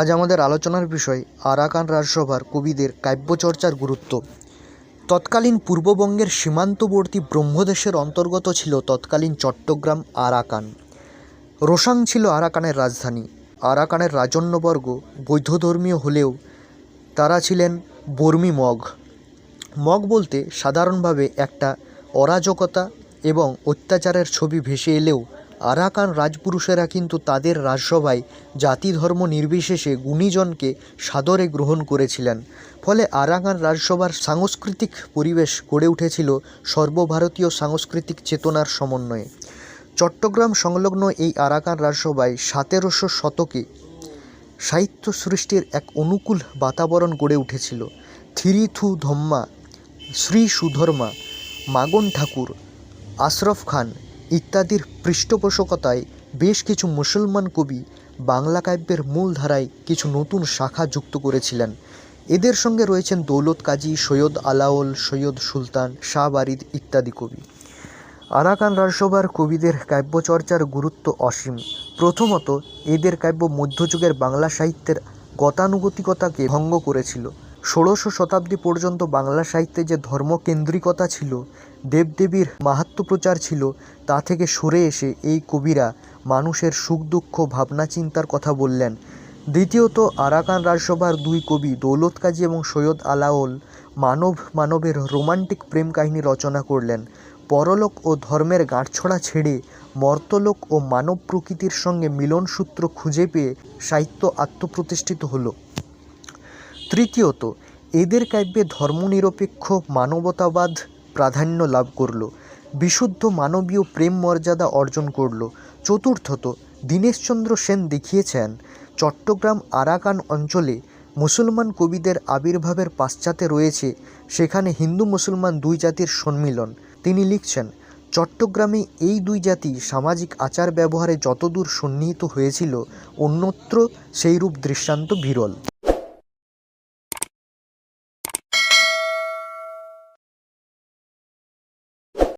আজ আমাদের আলোচনার বিষয় আরাকান রাজসভার কবিদের কাব্যচর্চার গুরুত্ব। তৎকালীন পূর্ববঙ্গের সীমান্তবর্তী ব্রহ্মদেশের অন্তর্গত ছিল তৎকালীন চট্টগ্রাম আরাকান। রোসাং ছিল আরাকানের রাজধানী। আরাকানের রাজন্যবর্গ বৌদ্ধধর্মীয় হলেও তারা ছিলেন বর্মী মগ। মগ বলতে সাধারণভাবে একটা অরাজকতা এবং অত্যাচারের ছবি ভেসে এলেও আরাকান রাজপুরুষেরা কিন্তু তাদের রাজসভায় জাতি ধর্ম নির্বিশেষে গুণীজনকে সাদরে গ্রহণ করেছিলেন। ফলে আরাকান রাজসভার সাংস্কৃতিক পরিবেশ গড়ে উঠেছিল সর্বভারতীয় সাংস্কৃতিক চেতনার সমন্বয়ে। চট্টগ্রাম সংলগ্ন এই আরাকান রাজসভায় সতেরোশো শতকে সাহিত্য সৃষ্টির এক অনুকূল বাতাবরণ গড়ে উঠেছিল। থিরিথু ধম্মা, শ্রী সুধর্মা, মাগন ঠাকুর, আশরফ খান ইত্যাদির পৃষ্ঠপোষকতায় বেশ কিছু মুসলমান কবি বাংলা কাব্যের মূল ধারায় কিছু নতুন শাখা যুক্ত করেছিলেন। এদের সঙ্গে রয়েছেন দৌলত কাজী সৈয়দ আলাওল সৈয়দ সুলতান, শাহ বারিদ ইত্যাদি কবি। আরাকান রাজসভার কবিদের কাব্যচর্চার গুরুত্ব অসীম। প্রথমত, এদের কাব্য মধ্যযুগের বাংলা সাহিত্যের গতানুগতিকতাকে ভঙ্গ করেছিল। ষোড়শ শতাব্দী পর্যন্ত বাংলা সাহিত্যে যে ধর্মকেন্দ্রিকতা ছিল, দেবদেবীর মাহাত্ম্য প্রচার ছিল, তা থেকে সরে এসে এই কবিরা মানুষের সুখ, দুঃখ, ভাবনা, চিন্তার কথা বললেন। দ্বিতীয়ত আরাকান রাজসভার দুই কবি দৌলত কাজী এবং সৈয়দ আলাওল মানব মানবের রোমান্টিক প্রেম কাহিনী রচনা করলেন। পরলোক ও ধর্মের গাঁটছড়া ছেড়ে মর্তলোক ও মানব প্রকৃতির সঙ্গে মিলনসূত্র খুঁজে পেয়ে সাহিত্য আত্মপ্রতিষ্ঠিত হলো। তৃতীয়ত, এদের কাব্যে ধর্মনিরপেক্ষ মানবতাবাদ প্রাধান্য লাভ করল, বিশুদ্ধ মানবীয় প্রেম মর্যাদা অর্জন করল। চতুর্থত, দীনেশচন্দ্র সেন দেখিয়েছেন, চট্টগ্রাম আরাকান অঞ্চলে মুসলমান কবিদের আবির্ভাবের পাশ্চাতে রয়েছে, সেখানে হিন্দু মুসলমান দুই জাতির সম্মিলন। তিনি লিখছেন, চট্টগ্রামে এই দুই জাতি সামাজিক আচার ব্যবহারে যতদূর সন্নিহিত হয়েছিল, অন্যত্র সেইরূপ দৃষ্টান্ত বিরল।